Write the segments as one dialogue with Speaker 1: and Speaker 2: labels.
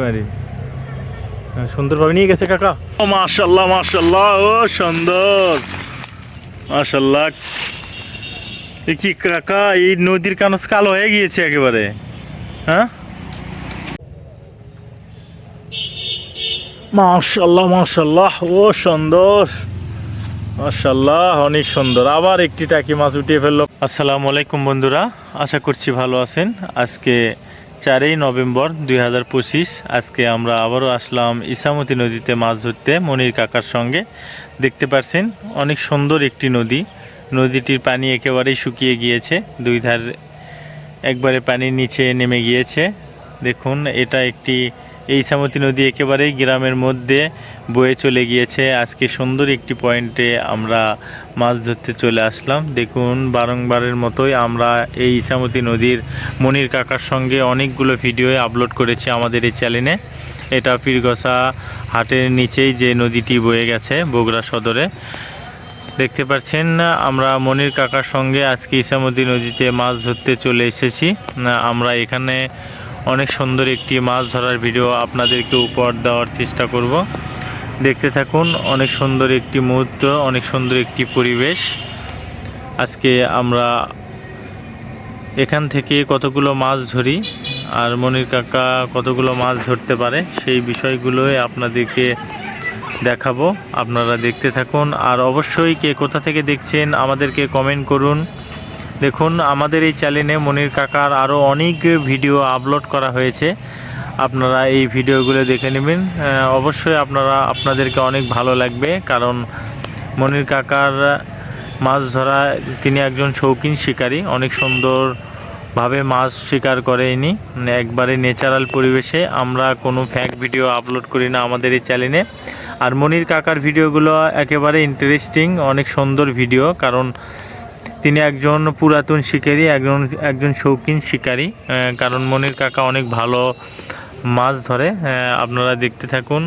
Speaker 1: Mary সুন্দরভাবে কাকা। ও মাশাল্লাহ ও, সুন্দর। কাকা, এই নদীর কালো হয়ে গিয়েছে একেবারে। হ্যাঁ? সুন্দর। অনেক সুন্দর। আবার একটি টাকি মাছ উঠিয়ে ফেলল। আসসালামু আলাইকুম বন্ধুরা, আশা করছি ভালো আছেন। আজকে চারই নভেম্বর দুই হাজার পঁচিশ, আজকে আমরা আবারও আসলাম ইসামতি নদীতে মাছ ধরতে, মনির কাকার সঙ্গে। দেখতে পাচ্ছেন অনেক সুন্দর একটি নদী। নদীটির পানি একেবারেই শুকিয়ে গিয়েছে, দুই ধার একবারে পানির নিচে নেমে গিয়েছে। দেখুন, এটা একটি এই সামতি নদী একেবারেই গ্রামের মধ্যে বয়ে চলে গিয়েছে। আজকে সুন্দর একটি পয়েন্টে আমরা মাছ ধরতে চলে আসলাম। দেখুন, বারংবারের মতোই আমরা এই ইসামতি নদীর মনির কাকার সঙ্গে অনেকগুলো ভিডিও আপলোড করেছি আমাদের এই চ্যানেলে এটা পীরগসা হাটের নিচেই যে নদীটি বয়ে গেছে, বগুড়া সদরে। দেখতে পাচ্ছেন, আমরা মনির কাকার সঙ্গে আজকে ইসামতি নদীতে মাছ ধরতে চলে এসেছি। আমরা এখানে অনেক সুন্দর একটি মাছ ধরার ভিডিও আপনাদেরকে উপহার দেওয়ার চেষ্টা করব। দেখতে থাকুন, অনেক সুন্দর একটি মুহূর্ত, অনেক সুন্দর একটি পরিবেশ। আজকে আমরা এখান থেকে কতগুলো মাছ ধরি আর মনির কাকা কতগুলো মাছ ধরতে পারে সেই বিষয়গুলোই আপনাদেরকে দেখাবো। আপনারা দেখতে থাকুন আর অবশ্যই কে কোথা থেকে দেখছেন আমাদেরকে কমেন্ট করুন। দেখুন, আমাদের এই চ্যানেলে মনির কাকার আরও অনেক ভিডিও আপলোড করা হয়েছে। আপনারা এই ভিডিওগুলো দেখে নেবেন। অবশ্যই আপনারা, আপনাদেরকে অনেক ভালো লাগবে, কারণ মনির কাকার মাছ ধরা, তিনি একজন শৌখিন শিকারী, অনেক সুন্দরভাবে মাছ শিকার করে ইনি। একবারে ন্যাচারাল পরিবেশে আমরা কোনো ফ্যাক ভিডিও আপলোড করি না আমাদের এই চ্যানেলে আর মনির কাকার ভিডিওগুলো একেবারে ইন্টারেস্টিং অনেক সুন্দর ভিডিও কারণ তিনি একজন পুরাতন শিকারী, একজন একজন শৌখিন শিকারী। কারণ মনির কাকা অনেক ভালো মাছ ধরে। আপনারা দেখতে থাকুন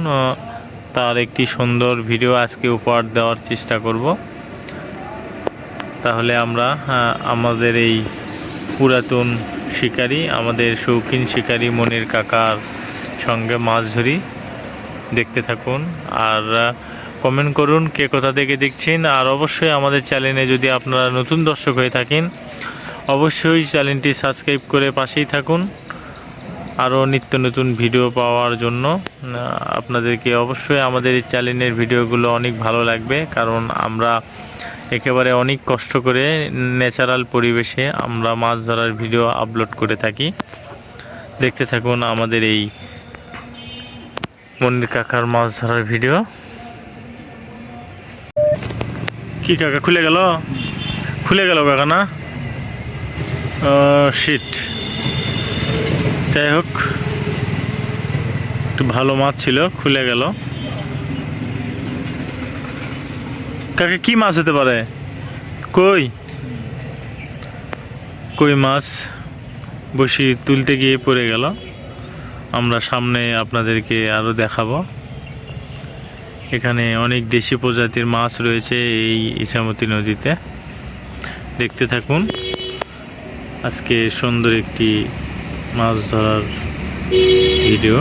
Speaker 1: তার একটি সুন্দর ভিডিও আজকে উপহার দেওয়ার চেষ্টা করব। তাহলে আমরা আমাদের এই পুরাতন শিকারী, আমাদের শৌখিন শিকারী মনির কাকার সঙ্গে মাছ ধরি। দেখতে থাকুন, আর কমেন্ট করুন, কে কোথা থেকে দেখছেন, আর অবশ্যই আমাদের চ্যানেলে যদি আপনারা নতুন দর্শক হয়ে থাকেন, অবশ্যই চ্যানেলটি সাবস্ক্রাইব করে পাশেই থাকুন। আরও নিত্য নতুন ভিডিও পাওয়ার জন্য আপনাদেরকে অবশ্যই আমাদের এই চ্যানেলের ভিডিওগুলো অনেক ভালো লাগবে, কারণ আমরা একেবারে অনেক কষ্ট করে ন্যাচারাল পরিবেশে আমরা মাছ ধরার ভিডিও আপলোড করে থাকি। দেখতে থাকুন আমাদের এই মনির কাকার মাছ ধরার ভিডিও কি কাকা খুলে গেল? খুলে গেল কাকা না শিট যাই হোক একটু ভালো মাছ ছিল, খুলে গেল। কাকে, কি মাছ হতে পারে? কই? কই মাছ? বসি তুলতে গিয়ে পড়ে গেল। আমরা সামনে আপনাদেরকে আরও দেখাবো। এখানে অনেক দেশি প্রজাতির মাছ রয়েছে এই ইছামতি নদীতে। দেখতে থাকুন, আজকে সুন্দর একটি মাছ ধরার ভিডিও।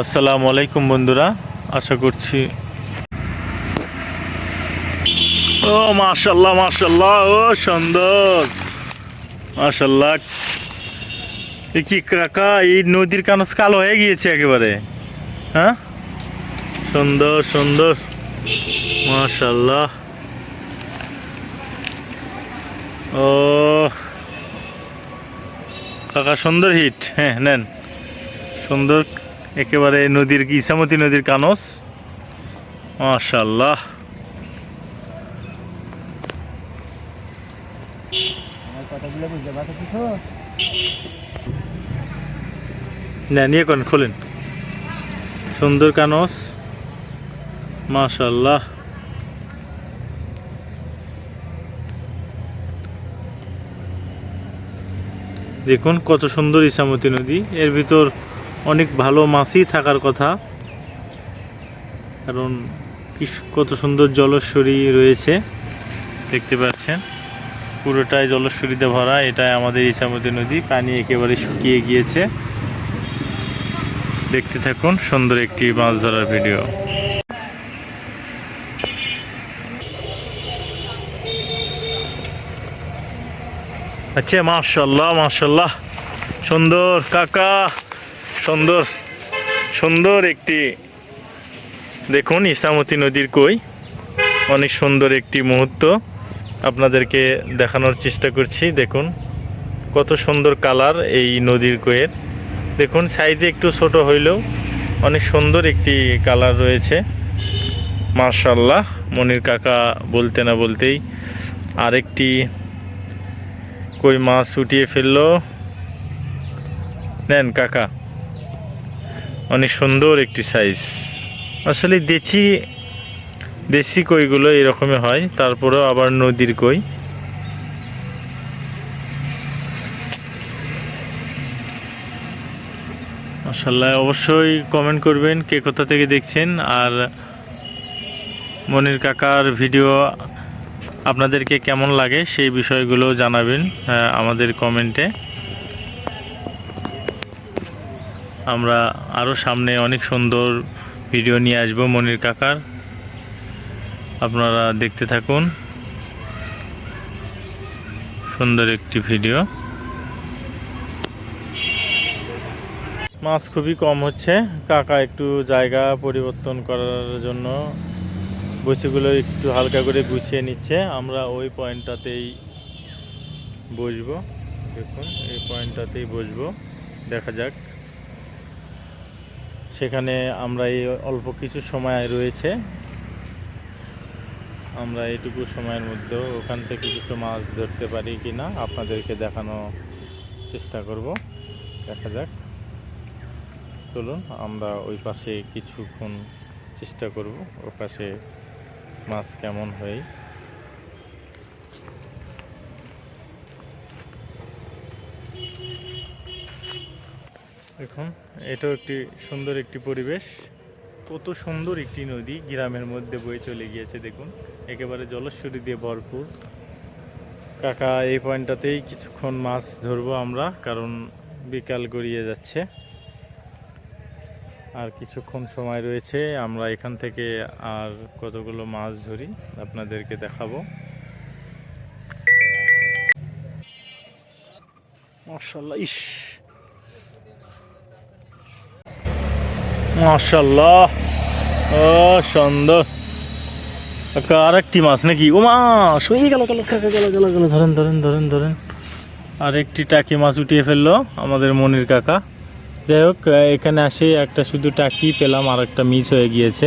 Speaker 1: আসসালামু আলাইকুম বন্ধুরা, আশা করছি ও মাশাল্লাহ মাশাল্লাহ ও সুন্দর। মাশাল্লাহ কি কাকা এই নদীর কানস কালো হয়ে গিয়েছে একেবারে। হ্যাঁ? সুন্দর সুন্দর। মাশাল্লাহ ও। কাকা, সুন্দর হিট। হ্যাঁ নেন। সুন্দর, একেবারে নদীর কি ইসামতি নদীর কানস। মাশাল্লাহ নেন ইয়ে করেন, খোলেন। সুন্দর কানস। মাশাল্লাহ দেখুন, কত সুন্দর ইসামতি নদী। এর ভিতর অনেক ভালো মাছই থাকার কথা। কারণ কত সুন্দর জলস্বরী রয়েছে। দেখতে পাচ্ছেন, পুরোটাই জলস্বরীতে ভরা। এটাই আমাদের ইসামতি নদী। পানি একেবারে শুকিয়ে গিয়েছে। দেখতে থাকুন, সুন্দর একটি মাছ ধরার ভিডিও। আচ্ছা মাশাল্লাহ মাশাল্লাহ সুন্দর, কাকা, সুন্দর সুন্দর একটি, দেখুন, ইসামতি নদীর কই। অনেক সুন্দর একটি মুহূর্ত আপনাদেরকে দেখানোর চেষ্টা করছি, দেখুন। কত সুন্দর কালার এই নদীর কইয়ের। দেখুন সাইজে একটু ছোট হইলেও অনেক সুন্দর একটি কালার রয়েছে। মার্শাল্লাহ মনির কাকা বলতে না বলতেই আরেকটি কই মাছ উঠিয়ে ফেলল। নেন কাকা, অনেক সুন্দর একটি সাইজ আসলে দেশি দেশি কইগুলো এরকমই হয়, তারপরেও আবার নদীর কই। মাসাল্লাহ অবশ্যই কমেন্ট করবেন কে কোথা থেকে দেখছেন আর মনির কাকার ভিডিও আপনাদেরকে কেমন লাগে সেই বিষয়গুলো জানাবেন আমাদের কমেন্টে আমরা আরও সামনে অনেক সুন্দর ভিডিও নিয়ে আসব মনির কাকার। আপনারা দেখতে থাকুন। সুন্দর একটি ভিডিও মাছ খুবই কম হচ্ছে। কাকা একটু জায়গা পরিবর্তন করার জন্য বসিগুলো একটু হালকা করে গুছিয়ে নিচ্ছে। আমরা ওই পয়েন্টটাতেই বসবো। দেখুন, এই পয়েন্টটাতেই বসবো। দেখা যাক। সেখানে আমরা এই অল্প কিছু সময় রয়েছে। আমরা এইটুকু সময়ের মধ্যে ওখান থেকে কিছু মাছ ধরতে পারি কি না আপনাদেরকে দেখানো চেষ্টা করব। দেখা যাক। চলুন আমরা ওই পাশে কিছুক্ষণ চেষ্টা করব ও পাশে মাছ কেমন হয়। দেখুন, এটাও একটি সুন্দর একটি পরিবেশ। কত সুন্দর একটি নদী গ্রামের মধ্যে বয়ে চলে গিয়েছে, দেখুন। একেবারে জলস্বরী দিয়ে ভরপুর। কাকা, এই পয়েন্টটাতেই কিছুক্ষণ মাছ ধরবো আমরা, কারণ বিকাল গড়িয়ে যাচ্ছে। আর কিছুক্ষণ সময় রয়েছে, আমরা এখান থেকে আর কতগুলো মাছ ধরি, আপনাদেরকে দেখাবো। মাশাল্লাহ ইস। মাশাল্লাহ ও সুন্দর। আর একটি মাছ নাকি? ও মাছ হয়ে গেল গেল গেল গেল গেল। ধরেন ধরেন ধরেন ধরেন। আর একটি টাকি মাছ উঠিয়ে ফেলল আমাদের মনির কাকা। যাই হোক এখানে আসে একটা শুধু টাকি পেলাম আর একটা মিস হয়ে গিয়েছে।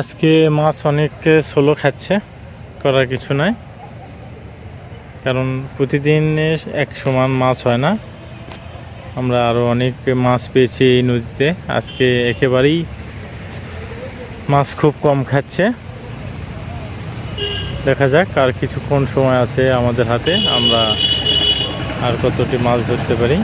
Speaker 1: আজকে মাছ অনেক সোলো খাচ্ছে, করার কিছু নাই। কারণ প্রতিদিন এক সমান মাছ হয় না। আমরা আরও অনেক মাছ পেয়েছি এই নদীতে। আজকে একেবারেই মাছ খুব কম খাচ্ছে। দেখা যাক আর কিছুক্ষণ সময় আছে আমাদের হাতে, আমরা আর কতটি মাছ ধরতে পারি।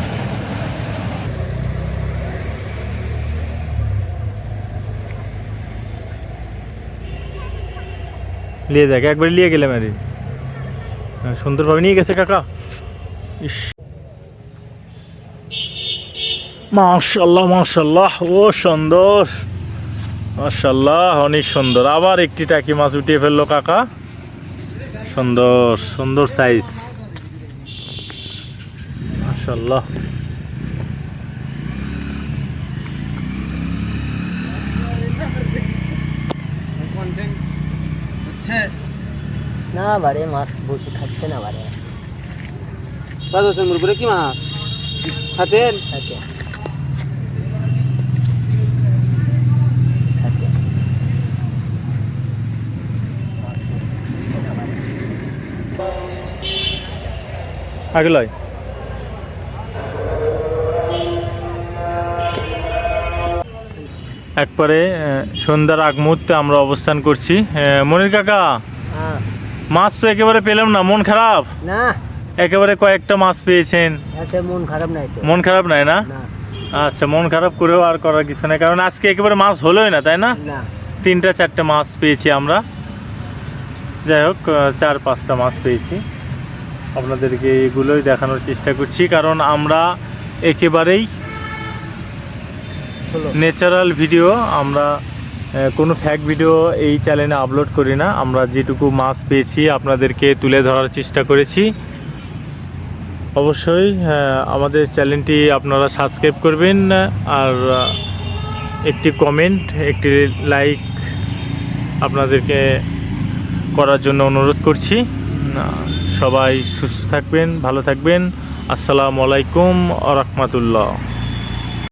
Speaker 1: নিয়ে যাক একবার নিয়ে গেলাম এদিন। হ্যাঁ, সুন্দরভাবে নিয়ে গেছে কাকা। ইস। মাশাল্লাহ মাশাল্লাহ ও সুন্দর। মাশাল্লাহ অনেক সুন্দর। আবার একটি টাকি মাছ উঠিয়ে ফেলল কাকা। সুন্দর সুন্দর সাইজ মাশাল্লাহ।
Speaker 2: বারে মাছ বসে খাচ্ছে না বারে।
Speaker 3: বাজার সঙ্গে কি মাছ?
Speaker 1: আগে লয় একবারে সন্ধ্যার আগ মুহূর্তে আমরা অবস্থান করছি। আহ, মনির কাকা।
Speaker 2: হ্যাঁ।
Speaker 1: মাছ তো একেবারে পেলাম না মন খারাপ?
Speaker 2: না।
Speaker 1: একেবারে কয়েকটা মাছ পেয়েছেন।
Speaker 2: মন খারাপ নাই
Speaker 1: মন খারাপ নাই না? আচ্ছা মন খারাপ করেও আর করার কিছু নাই কারণ আজকে একেবারে মাছ হলোই না তাই না? তিনটা চারটে মাছ পেয়েছি আমরা। যাই হোক চার পাঁচটা মাছ পেয়েছি। আপনাদেরকে এগুলোই দেখানোর চেষ্টা করছি কারণ আমরা একেবারেই ন্যাচারাল ভিডিও আমরা কোনো ফ্যাক ভিডিও এই চ্যানেলে আপলোড করি না। আমরা যেটুকু মাছ পেয়েছি, আপনাদেরকে তুলে ধরার চেষ্টা করেছি। অবশ্যই আমাদের চ্যানেলটি আপনারা সাবস্ক্রাইব করবেন, আর একটি কমেন্ট একটি লাইক আপনাদেরকে করার জন্য অনুরোধ করছি। সবাই সুস্থ থাকবেন, ভালো থাকবেন। আসসালামু আলাইকুম আ রহমতুল্লাহ।